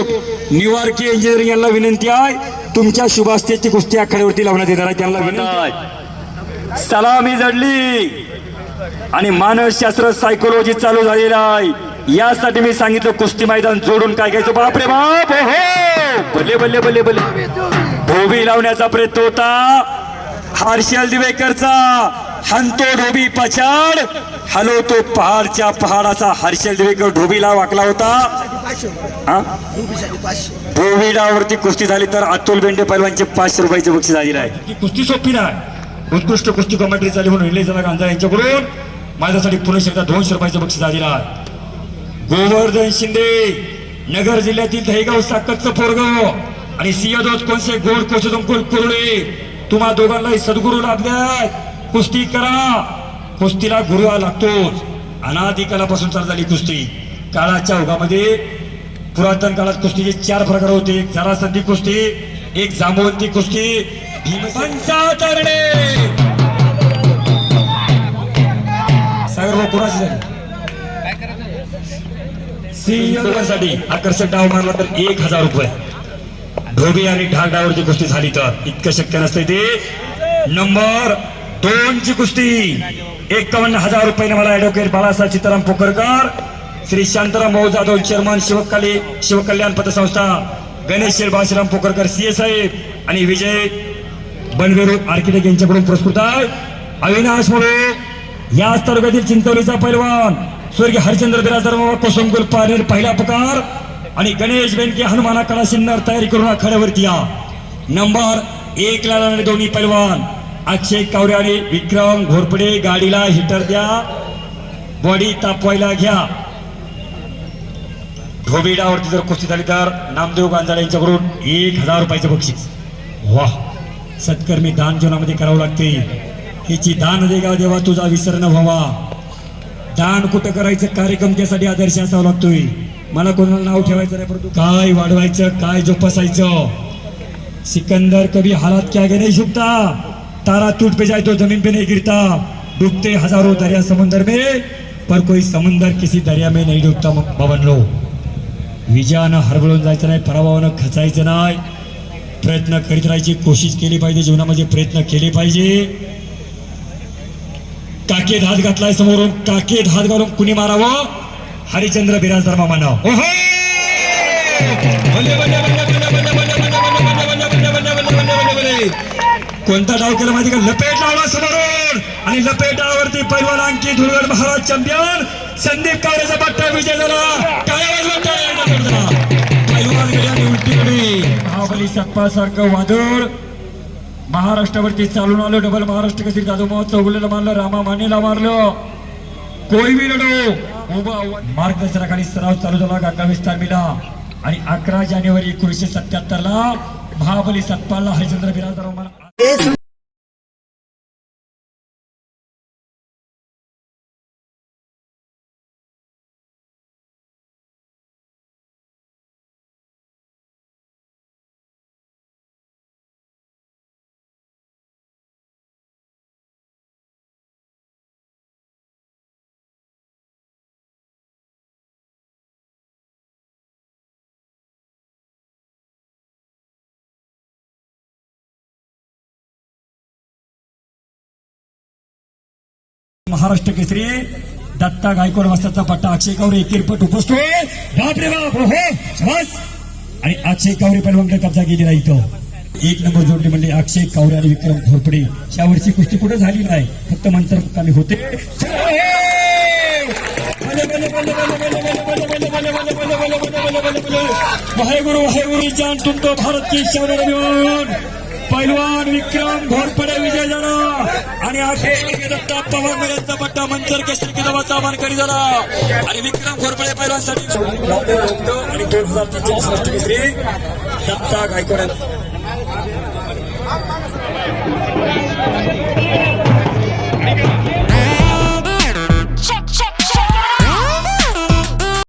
Group निवारकी engineering यांना विनंती आहे. तुमच्या शुभास्तेची कुस्ती आखाड्यावरती लावण्यात येणार आहे. त्यांना विनंती. आहे. सलामी जडली. आणि मानसशास्त्र सायकोलॉजी चालू झालेलं आहे. यासाठी मी सांगितलं कुस्ती मैदान जोडून काय घ्यायचं? बापरे बाप! हो, हो! बल्ले बल्ले बल्ले बल्ले धोबी लावण्याचा प्रयत्न होता. हर्षल दिवेकरचा. हंतो ढोबी पछाड. हलवतो पहाडच्या पहाडाचा. हर्षल दिवेकर ढोबीला वाकला होता. हा? कुस्ती झाली तर अतुल बेंडे पैलवानचे पाचशे रुपयाचे बक्षीस झालेलं आहे. ही कुस्ती सोपी नाही. उत्कृष्ट कुस्ती कमेंट्री झाली म्हणून निलेशला गांजा यांच्याकडून माझ्यासाठी पुणे एकदा दोनशे रुपयाचं बक्षीस झालेलं आहे. गोवर्धन शिंदे नगर जिल्ह्यातील दहेगाव साकतचं पोरगाव आणि सिंहदोज कोणसे गोड कोचदम कोल कुरळे तुम्हा दोघांनाही सद्गुरू लाभल्यात कुस्ती करा. कुस्तीला गुरु हा लागतोच. अनादी कालापासून चालू झाली कुस्ती. काळाच्या ओघामध्ये पुरातन काळात कुस्तीचे चार प्रकार होते. एक जरासंधी कुस्ती एक जांभवंती कुस्ती पंचातरणे सागर भाऊ कुणाची झाली? सिंहसाठी आकर्षक डाव मारला तर एक हजार रुपये. ढोबी आणि ढाक डावरची कुस्ती झाली तर इतकं शक्य नसते ते. नंबर दोनची कुस्ती. एकावन्न हजार रुपयाने मला ऍडव्होकेट बाळासाहेब सीताराम पोकरकर श्री शांताराम भाऊ जाधव चेअरमन शिवकाली शिवकल्याण पतसंस्था गणेश शेर पोकरकर पोकरकर सीए साहेब आणि विजय बनवेरू आर्किटेक्ट यांच्याकडून पुरस्कृत आहे. अविनाश मुळे याच तालुक्यातील चिंचवलीचा पैलवान स्वर्गीय हरिचंद्र बिराजदार कोसमकुल पारेर पहिला पुकार आणि गणेश बेनके हनुमाना कडा सिन्नर तयारी करून आखाड्यावरती या. नंबर एक ला आणि दोन्ही पैलवान. अक्षय कावरे आणि विक्रम घोरपडे गाडीला हिटर द्या. बॉडी तापवायला घ्या. धोबीडावरती जर कुस्ती झाली तर नामदेव गांजाळे यांच्याकडून एक हजार रुपयाचं बक्षीस. वा सत्कर्मी दान जीवनामध्ये करावं लागते. हिची दान दे देवा तुझा विसर न व्हावा. दान कुठं करायचं? कार्यक्रम त्यासाठी आदर्श असावा लागतोय. मला कोणाला नाव ठेवायचं नाही परंतु काय वाढवायचं काय जोपासायचं? सिकंदर कभी हालात क्या गे नाही शुभता तारा टूट पे जाए तो जमीन पे नहीं गिरता. डूबते हजारो दरिया समंदर में पर कोई समुंदर किसी दरिया में नहीं डूबता बाबन लो। विजयानं हरबळून जायचं नाही पराभवानं खचायचं नाही प्रयत्न करीत राहायची कोशिश केली पाहिजे जीवनामध्ये प्रयत्न केले पाहिजे काके हात घातलाय समोरून काकेत हात घालून कुणी मारावं हरिचंद्र बिराजदार मामाना कोणता डाव केला माहिती का लपेट लावला समोरून आणि लपेट डावावरती पैलवान अंकित धुळगड महाराज चॅम्पियन संदीप काळेचा पट्टा विजय झाला काय महाराष्ट्रावरती चालून आलो डबल महाराष्ट्र कसे दादू मोहन उलट मारलं रामा मानेला मारलं. कोयवी लढो. उभा मार्गदर्शनाखाली सराव चालू झाला का विस्तार मिला आणि अकरा जानेवारी एकोणीसशे सत्याहत्तर ला महाबली सत्पाला हरिचंद्र बिराजदार महाराष्ट्र केसरी दत्ता गायकवाड वाजताचा पट्टा अक्षय कावरे किरपट उपसतोय बापरे बाप हो बस आणि अक्षय कावरे पहिलवानकडे कब्जा केलेला इथं. एक नंबर जोडली म्हणजे अक्षय कावरे आणि विक्रम घोरपडे या वर्षी कुस्ती कुठे झाली नाही फक्त मंत्र मुक्कामी होते वाहेगुरु वाहेगुरु जान तुमचं भारत की शौर्य अभिमान. पैलवान विक्रम घोरपडे विजय झाला आणि अखेर दत्ता पवार यांचा पट्टा मंचर केसरी किताबाचा मानकरी झाला. आणि विक्रम घोरपडे पैलवानसाठी आणि दोन हजार तीनशे दत्ता गायकवाड